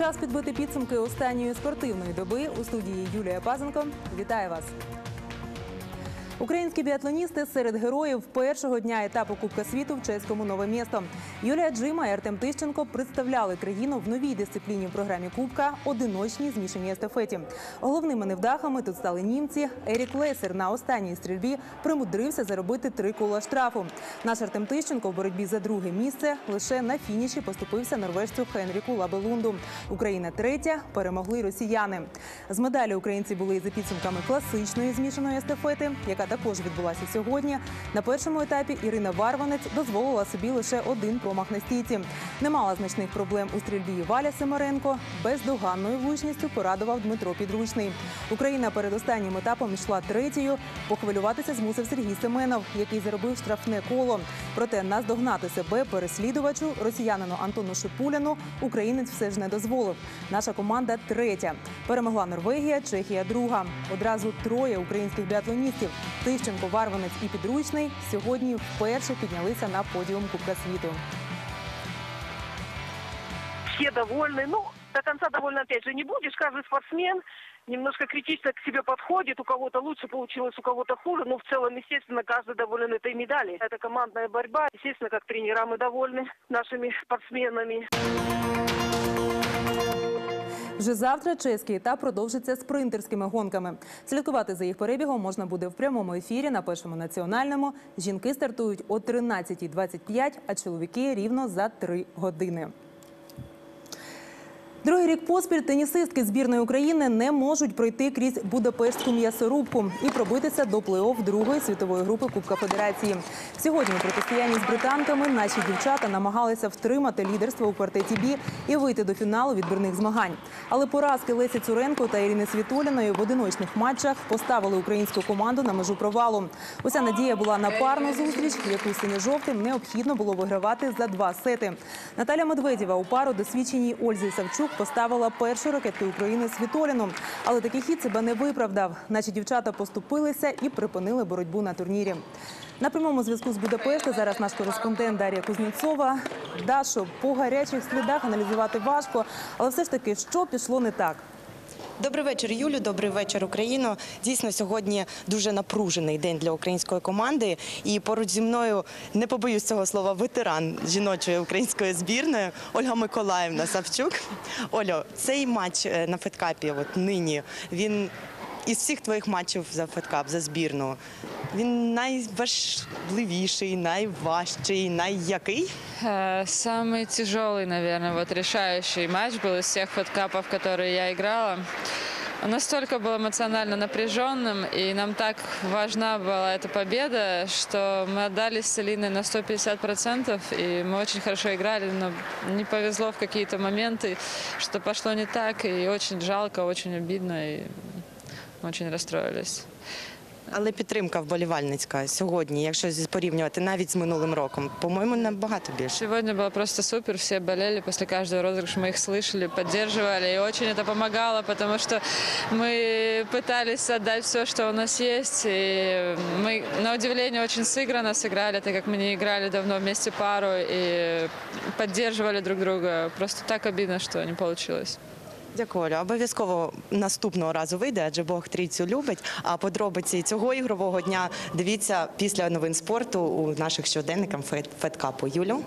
Час підбити підсумки останньої спортивної доби у студії Юлія Пазенко. Вітаю вас. Українські біатлоністи серед героїв першого дня етапу Кубка світу в чеському нове місто. Юлія Джима і Артем Тищенко представляли країну в новій дисципліні в програмі Кубка одиночній змішаній естафеті. Головними невдахами тут стали німці. Ерік Лесер на останній стрільбі примудрився заробити три кола штрафу. Наш Артем Тищенко в боротьбі за друге місце лише на фініші поступився норвежцю Хенріку Лабелунду. Україна третя перемогли росіяни. З медалі українці були за підсумками класичної змішаної естафети, яка також відбулася сьогодні. На першому етапі Ірина Варванець дозволила собі лише один промах на стійці. Не мала значних проблем у стрільбі Валя Семеренко. Бездоганною влучністю порадував Дмитро Підручний. Україна перед останнім етапом йшла третьою. Похвилюватися змусив Сергій Семенов, який заробив штрафне коло. Проте наздогнати себе переслідувачу росіянину Антону Шипуляну українець все ж не дозволив. Наша команда третя. Перемогла Норвегія, Чехія друга. Одразу троє українських біатлоністів Тищенко, Варванець і Підручний сьогодні вперше піднялися на подіум Кубка світу. все довольны. Ну, до конца довольно, опять же, не будешь. Каждый спортсмен немножко критично к себе подходит. У кого-то лучше получилось, у кого-то хуже. Но в целом, естественно, каждый доволен этой медалью. Это командная борьба. Естественно, как тренера мы довольны нашими спортсменами. Вже завтра чеський етап продовжиться спринтерськими гонками. Слідкувати за їх перебігом можна буде в прямому ефірі на першому національному. Жінки стартують о 13.25, а чоловіки рівно за 3 години. Другий рік поспіль тенісистки збірної України не можуть пройти крізь Будапештську м'ясорубку і пробитися до плей-офф другої світової групи Кубка Федерації. Сьогодні у протистоянні з британками наші дівчата намагалися втримати лідерство у квартеті Бі і вийти до фіналу відбірних змагань. Але поразки Лесі Цуренко та Ірини Світуліної в одиночних матчах поставили українську команду на межу провалу. Уся надія була на парну зустріч, яку синьо-жовтим необхідно було вигравати за два сети. Наталя Медведєва у пару досвідченій Ользі Савчук поставила першу ракету України Світоліну. Але такий хід себе не виправдав. Наші дівчата поступилися і припинили боротьбу на турнірі. На прямому зв'язку з Будапешта зараз наш кореспондент Дар'я Кузнєцова. Дашу по гарячих слідах аналізувати важко, але все ж таки, що пішло не так? Добрий вечір, Юлю. Добрий вечір, Україно. Дійсно, сьогодні дуже напружений день для української команди. І поруч зі мною не побоюсь цього слова ветеран жіночої української збірної Ольга Миколаївна Савчук. Олю, цей матч е, на Федкапі, от нині, він із всіх твоїх матчів за Федкап, за збірну. Він найважливіший, найважчий, найякий. Э, Самый тяжелый, наверное, вот решающий матч был из всех фэткапов, которые я играла. Он Настолько был эмоционально напряженным, и нам так важна была эта победа, что мы отдались с Алиной на 150%, и мы очень хорошо играли, но не повезло в какие-то моменты, что пошло не так, и очень жалко, очень обидно, и очень расстроились. Але підтримка вболівальницька сьогодні, якщо порівнювати навіть з минулим роком, по-моєму, набагато більше. Сегодня было просто супер, все болели после каждого розыгрыша, мы их слышали, поддерживали, и очень это помогало, потому что мы пытались отдать все, что у нас есть, и мы, на удивление, очень сыгранно сыграли, так как мы не играли давно вместе пару, и поддерживали друг друга. Просто так обидно, что не получилось. Дякую, Олю. Обов'язково наступного разу вийде, адже Бог трійцю любить. А подробиці цього ігрового дня дивіться після новин спорту у наших щоденниках Фед- Федкапу. Юлю.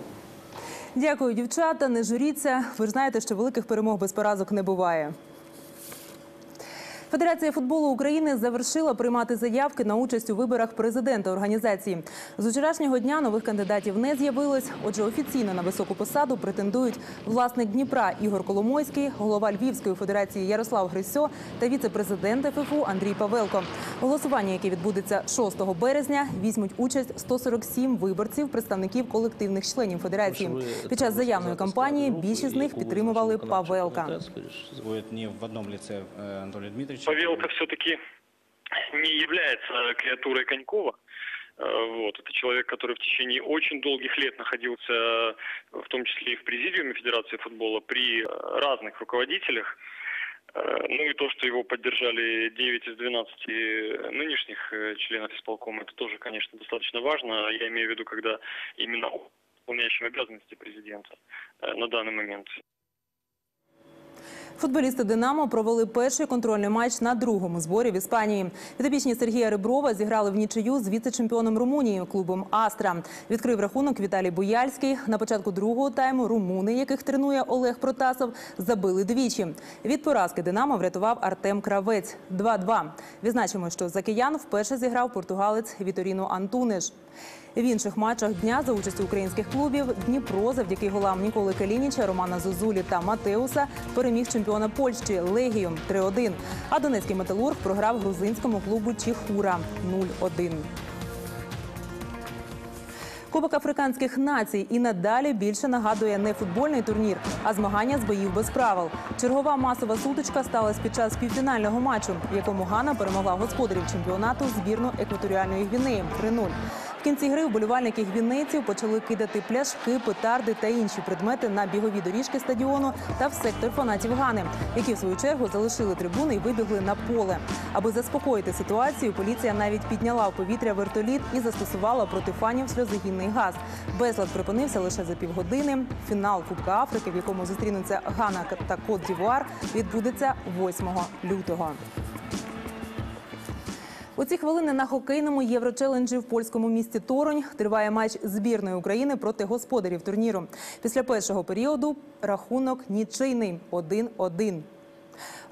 Дякую, дівчата. Не журіться. Ви ж знаєте, що великих перемог без поразок не буває. Федерація футболу України завершила приймати заявки на участь у виборах президента організації. З вчорашнього дня нових кандидатів не з'явилось. Отже, офіційно на високу посаду претендують власник Дніпра Ігор Коломойський, голова Львівської федерації Ярослав Грисьо та віце-президент ФФУ Андрій Павелко. Голосування, яке відбудеться 6 березня, візьмуть участь 147 виборців, представників колективних членів федерації. Під час заявної кампанії більшість з них підтримували Павелка. В одном лице э, Анатолия Павелко все-таки не является креатурой Конькова. Э, Вот. Это человек, который в течение очень долгих лет находился, э, в том числе и в президиуме Федерации футбола, при э, разных руководителях. Ну и то, что его поддержали 9 из 12 нынешних членов исполкома, это тоже, конечно, достаточно важно. Я имею в виду, когда именно он, выполняющим обязанности президента на данный момент. Футболісти Динамо провели перший контрольний матч на другому зборі в Іспанії. Підопічні Сергія Риброва зіграли в нічию з віце-чемпіоном Румунії клубом Астра. Відкрив рахунок Віталій Буяльський. На початку другого тайму румуни, яких тренує Олег Протасов, забили двічі. Від поразки Динамо врятував Артем Кравець 2-2. Відзначимо, що за киян вперше зіграв португалець Віторіно Антуниш. В інших матчах дня за участю українських клубів Дніпро завдяки голам Ніколи Калініча, Романа Зозулі та Матеуса переміг чемпіона Польщі Легію 3-1. А Донецький металург програв грузинському клубу Чіхура 0-1. Кубок африканських націй і надалі більше нагадує не футбольний турнір, а змагання з боїв без правил. Чергова масова сутичка сталася під час півфінального матчу, в якому Гана перемогла господарів чемпіонату збірну екваторіальної Гвінеї 3-0. Кінці гри вболівальники гвінейців почали кидати пляшки, петарди та інші предмети на бігові доріжки стадіону та в сектор фанатів Гани, які в свою чергу залишили трибуни і вибігли на поле. Аби заспокоїти ситуацію, поліція навіть підняла в повітря вертоліт і застосувала проти фанів сльозогінний газ. Безлад припинився лише за півгодини. Фінал Кубка Африки, в якому зустрінуться Гана та Кот Дівуар, відбудеться 8 лютого. У ці хвилини на хокейному єврочеленджі в польському місті Торонь триває матч збірної України проти господарів турніру. Після першого періоду рахунок нічийний 1-1.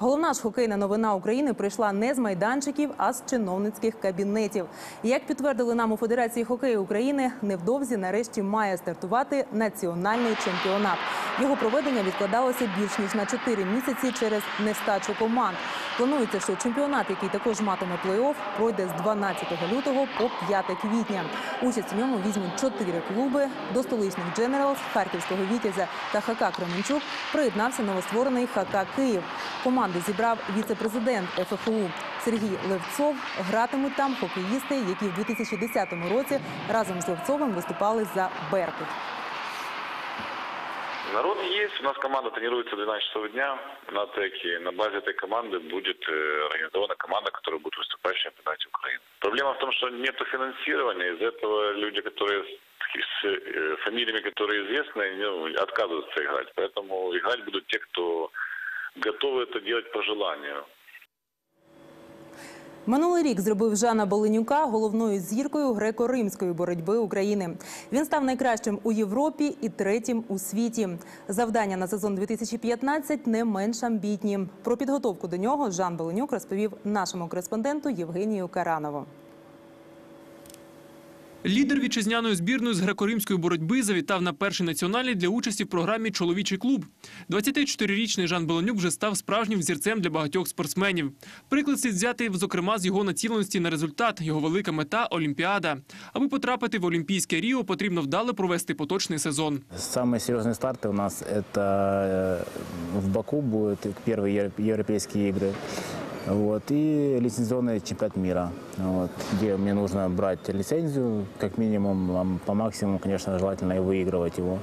Головна ж хокейна новина України прийшла не з майданчиків, а з чиновницьких кабінетів. Як підтвердили нам у Федерації хокею України, невдовзі нарешті має стартувати національний чемпіонат. Його проведення відкладалося більш ніж на 4 місяці через нестачу команд. Планується, що чемпіонат, який також матиме плей-офф, пройде з 12 лютого по 5 квітня. Участь у ньому візьмуть чотири клуби. До столичних Дженералс, Харківського Вітязя та ХК Кременчук приєднався новостворений ХК Київ Команду зібрав віце-президент ФФУ Сергій Левцов. Гратимуть там хокеїсти, які в 2010 році разом з Левцовим виступали за Беркут. Народ есть, у нас команда тренируется 12 часов дня на ТЭКе. На базе этой команды будет э, организована команда, которая будет выступать в чемпионате Украины. Проблема в том, что нет финансирования, из-за этого люди, которые с, с, э, фамилиями, которые известны, ну, отказываются играть. Поэтому играть будут те, кто готовы это делать по желанию. Минулий рік зробив Жана Боленюка головною зіркою греко-римської боротьби України. Він став найкращим у Європі і третім у світі. Завдання на сезон 2015 не менш амбітні. Про підготовку до нього Жан Боленюк розповів нашому кореспонденту Євгенію Каранову. Лідер вітчизняної збірної з греко-римської боротьби завітав на перший національний для участі в програмі Чоловічий клуб. 24-річний Жан Беленюк вже став справжнім взірцем для багатьох спортсменів. Приклад слід взяти, зокрема, з його націленості на результат. Його велика мета Олімпіада. Аби потрапити в Олімпійське Ріо, потрібно вдало провести поточний сезон. Самые серьезные старты у нас это э, в Баку будут первые евро- европейские игры. Вот, и лицензионный чемпионат мира, вот, где мне нужно брать лицензию, как минимум, а по максимуму, конечно, желательно и выигрывать его.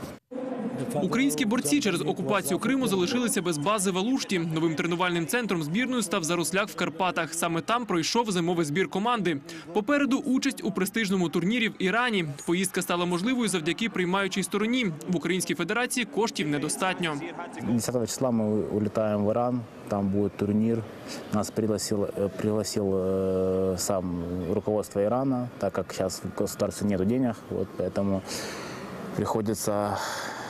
Українські борці через окупацію Криму залишилися без бази в Алушті. Новим тренувальним центром збірної став Заросляк в Карпатах. Саме там пройшов зимовий збір команди. Попереду участь у престижному турнірі в Ірані. Поїздка стала можливою завдяки приймаючій стороні. В Українській Федерації коштів недостатньо. 10 числа мы улетаем в Иран, там будет турнир. Нас пригласил, э, пригласил э, сам руководство Ирана, так как сейчас в государстве нет денег, вот, поэтому приходится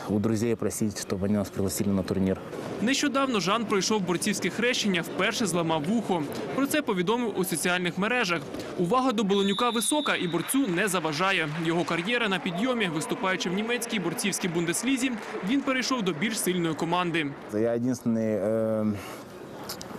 у друзей просить, чтобы они нас пригласили на турнир. Нещодавно Жан пройшов борцівське хрещення, вперше зламав вухо. Про це повідомив у соціальних мережах. Увага до Боломюка висока і борцю не заважає. Його кар'єра на підйомі, виступаючи в німецькій борцівській бундеслізі, він перейшов до більш сильної команди. Я единственный э,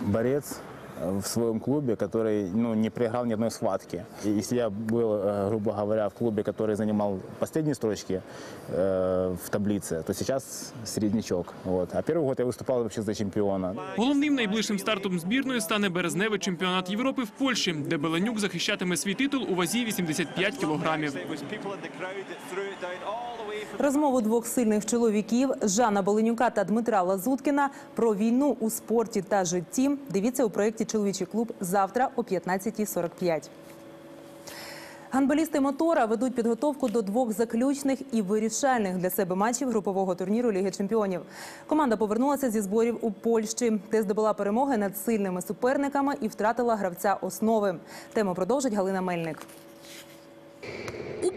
борец в своем клубе, который ну, не проиграл ни одной схватки. И если я был, э, грубо говоря, в клубе, который занимал последние строчки э, в таблице, то сейчас середнячок. Вот. А первый год я выступал вообще за чемпиона. Головним найближчим стартом збірної стане березневий чемпіонат Європи в Польщі, де Беленюк захищатиме свій титул у вазі 85 кілограмів. Розмову двох сильних чоловіків Жана Боленюка та Дмитра Лазуткіна про війну у спорті та житті. Дивіться у проєкті Чоловічий клуб завтра о 15.45. Гандболісти мотора ведуть підготовку до двох заключних і вирішальних для себе матчів групового турніру Ліги Чемпіонів. Команда повернулася зі зборів у Польщі, де здобула перемоги над сильними суперниками і втратила гравця основи. Тему продовжить Галина Мельник.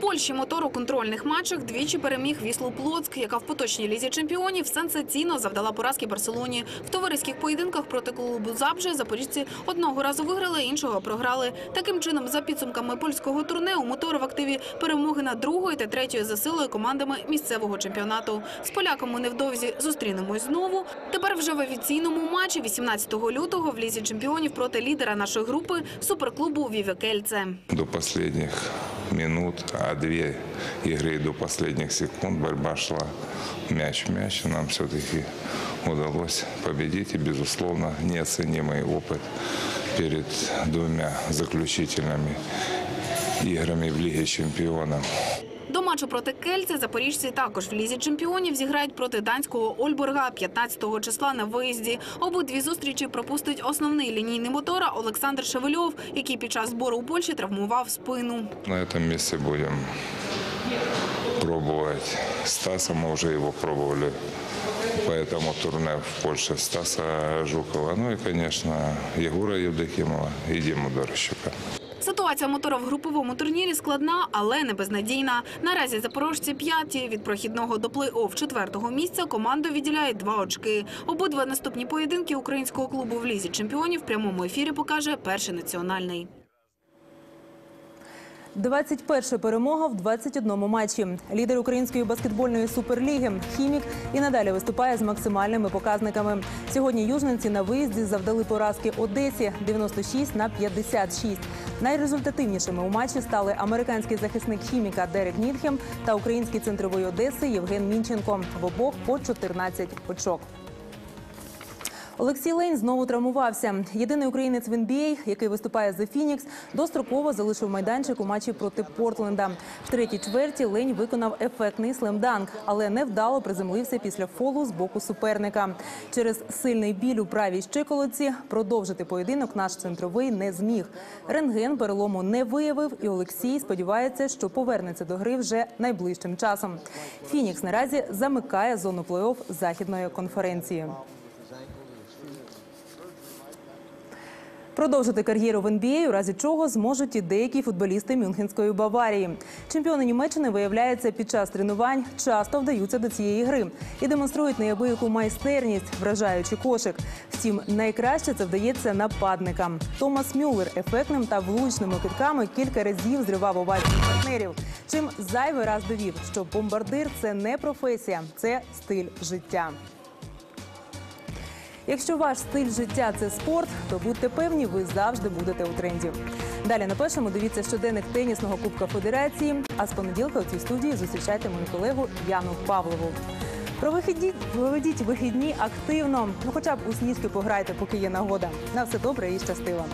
Польщі мотор у контрольних матчах двічі переміг Віслу Плоцк, яка в поточній лізі чемпіонів сенсаційно завдала поразки Барселоні. В товариських поєдинках проти клубу Забже запоріжці одного разу виграли, іншого програли. Таким чином, за підсумками польського турне, у мотор в активі перемоги над другою та третьою за силою командами місцевого чемпіонату. З поляками невдовзі зустрінемось знову. Тепер вже в офіційному матчі 18 лютого в лізі чемпіонів проти лідера нашої групи суперклубу Віве Кельце. до последних минут, а две игры до последних секунд борьба шла мяч в мяч. и Нам все-таки удалось победить и, безусловно, неоценимый опыт перед двумя заключительными играми в Лиге чемпионов. До матчу проти Кельце запоріжці також в лізі чемпіонів зіграють проти данського Ольборга 15 числа на виїзді. Обидві зустрічі пропустить основний лінійний мотора Олександр Шевельов, який під час збору у Польщі травмував спину. На этом месте будем пробовать Стаса. Мы уже его пробовали по этому турне в Польше. Стаса Жукова. Ну и, конечно, Егора Евдокимова и Диму Дорощука. Ситуація мотора в груповому турнірі складна, але не безнадійна. Наразі запорожці п'яті від прохідного до плей-офф четвертого місця команду відділяють два очки. Обидва наступні поєдинки українського клубу в лізі чемпіонів в прямому ефірі покаже перший національний. 21 перемога в 21 матчі. Лідер української баскетбольної суперліги Хімік і надалі виступає з максимальними показниками. Сьогодні южненці на виїзді завдали поразки Одесі 96 на 56. Найрезультативнішими у матчі стали американський захисник хіміка Дерек Нітхем та український центровий Одеси Євген Мінченко. В обох по 14 очок. Олексій Лейн знову травмувався. Єдиний українець в НБА, який виступає за Фінікс, достроково залишив майданчик у матчі проти Портленда. В третій чверті Лень виконав ефектний слемданк, але невдало приземлився після фолу з боку суперника. Через сильний біль у правій щиколотці продовжити поєдинок наш центровий не зміг. Рентген перелому не виявив, і Олексій сподівається, що повернеться до гри вже найближчим часом. Фінікс наразі замикає зону плей-офф західної конференції. Продовжити кар'єру в НБА, у разі чого зможуть і деякі футболісти Мюнхенської Баварії. Чемпіони Німеччини виявляється під час тренувань часто вдаються до цієї гри і демонструють неабияку майстерність, вражаючи кошик. Втім, найкраще це вдається нападникам. Томас Мюллер ефектним та влучними китками кілька разів зривав овації партнерів. Чим зайвий раз довів, що бомбардир це не професія, це стиль життя. Якщо ваш стиль життя це спорт, то будьте певні, ви завжди будете у тренді. Далі на першому дивіться щоденник тенісного кубка федерації. А з понеділка у цій студії зустрічайте мою колегу Яну Павлову. Проведіть вихідні активно. Ну, хоча б у сніжки пограйте, поки є нагода. На все добре і щастиво.